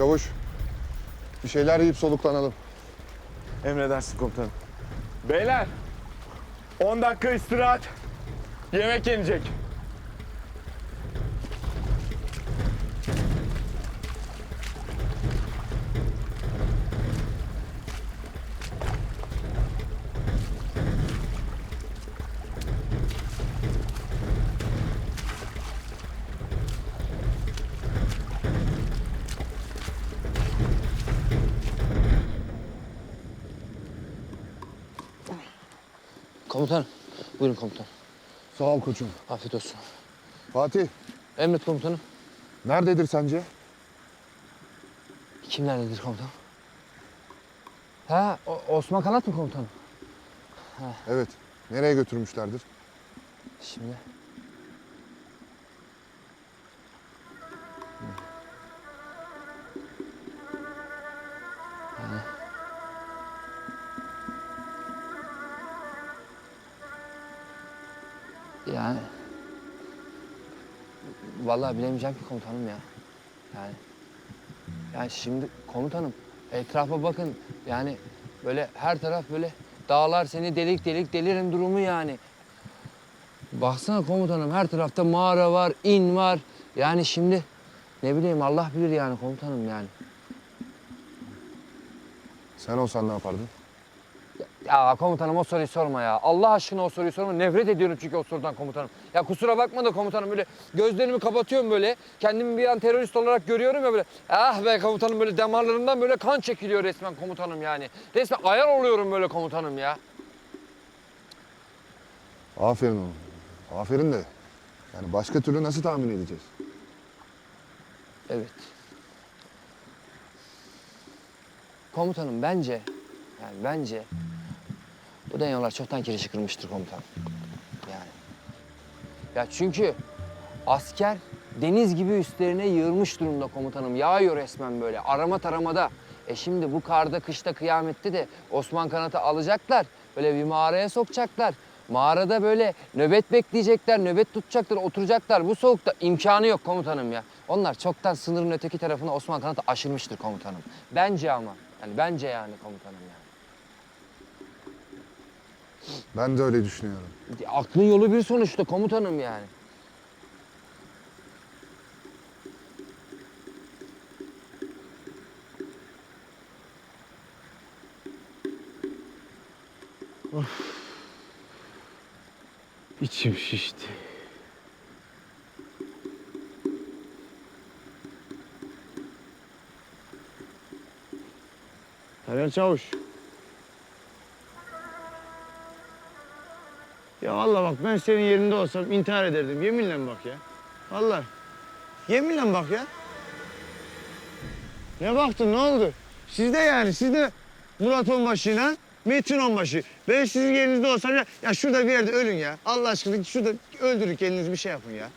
Çavuş. Bir şeyler yiyip soluklanalım. Emredersin komutanım. Beyler 10 dakika istirahat. Yemek yenecek. Komutanım. Buyurun komutanım. Sağ ol koçum. Afiyet olsun. Fatih, Emret komutanım. nerededir sence? Kim nerededir komutanım? Ha, O- Osman Kanat mı komutanım? Evet. Nereye götürmüşlerdir? Şimdi. Yani. Vallahi bilemeyeceğim ki komutanım ya. Yani. Yani şimdi komutanım etrafa bakın yani böyle her taraf böyle dağlar seni delik delik delirin durumu yani. Baksana komutanım her tarafta mağara var, in var. Yani şimdi ne bileyim Allah bilir yani komutanım yani. Sen olsan ne yapardın? Ya komutanım o soruyu sorma ya. Allah aşkına o soruyu sorma. Nefret ediyorum çünkü o sorudan komutanım. Ya kusura bakma da komutanım böyle gözlerimi kapatıyorum böyle. Kendimi bir an terörist olarak görüyorum ya böyle. Ah be komutanım böyle damarlarımdan böyle kan çekiliyor resmen komutanım yani. Resmen ayar oluyorum böyle komutanım ya. Aferin oğlum. Aferin de. Yani başka türlü nasıl tahmin edeceğiz? Evet. Komutanım bence, yani bence bu çoktan kirişi kırmıştır komutanım. Yani. Ya çünkü asker deniz gibi üstlerine yığılmış durumda komutanım. Yağıyor resmen böyle arama taramada. E şimdi bu karda, kışta, kıyamette de Osman Kanat'ı alacaklar. Böyle bir mağaraya sokacaklar. Mağarada böyle nöbet bekleyecekler, nöbet tutacaklar, oturacaklar. Bu soğukta imkanı yok komutanım ya. Onlar çoktan sınırın öteki tarafına Osman Kanat'ı aşırmıştır komutanım. Bence ama. Yani bence yani komutanım yani. Ben de öyle düşünüyorum. Aklın yolu bir sonuçta komutanım yani. İçim şişti. Taner Çavuş. Ya Allah bak ben senin yerinde olsam intihar ederdim. Yeminle bak ya. Vallahi. Yeminle bak ya. Ne baktın ne oldu? Siz de yani siz de Murat Onbaşı'yla Metin Onbaşı. Ben sizin yerinizde olsam ya, ya şurada bir yerde ölün ya. Allah aşkına şurada öldürün kendinizi bir şey yapın ya.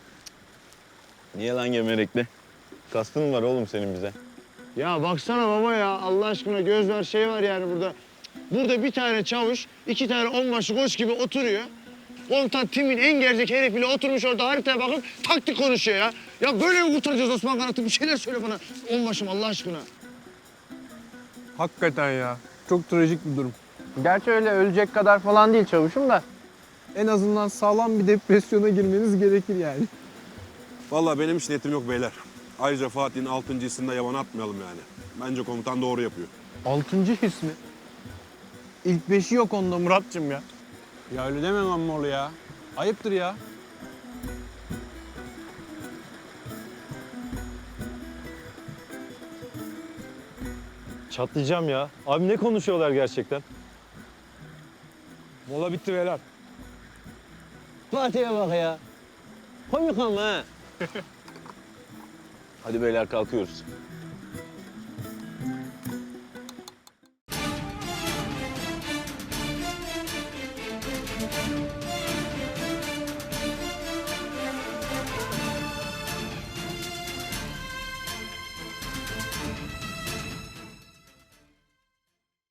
Niye lan gemerekli? Kastın mı var oğlum senin bize? Ya baksana baba ya Allah aşkına göz var şey var yani burada. Burada bir tane çavuş, iki tane onbaşı koç gibi oturuyor. Komutan Tim'in en gerzek herifiyle oturmuş orada haritaya bakıp taktik konuşuyor ya. Ya böyle mi kurtaracağız Osman Kanat'ı? Bir şeyler söyle bana. Onbaşım Allah aşkına. Hakikaten ya. Çok trajik bir durum. Gerçi öyle ölecek kadar falan değil çavuşum da. En azından sağlam bir depresyona girmeniz gerekir yani. Vallahi benim hiç niyetim yok beyler. Ayrıca Fatih'in 6. hissinde yaban atmayalım yani. Bence komutan doğru yapıyor. Altıncı his mi? İlk beşi yok onda Muratcığım ya. Ya öyle deme Mammoğlu ya. Ayıptır ya. Çatlayacağım ya. Abi ne konuşuyorlar gerçekten? Mola bitti beyler. Fatih'e bak ya. Komik ama ha. Hadi beyler kalkıyoruz.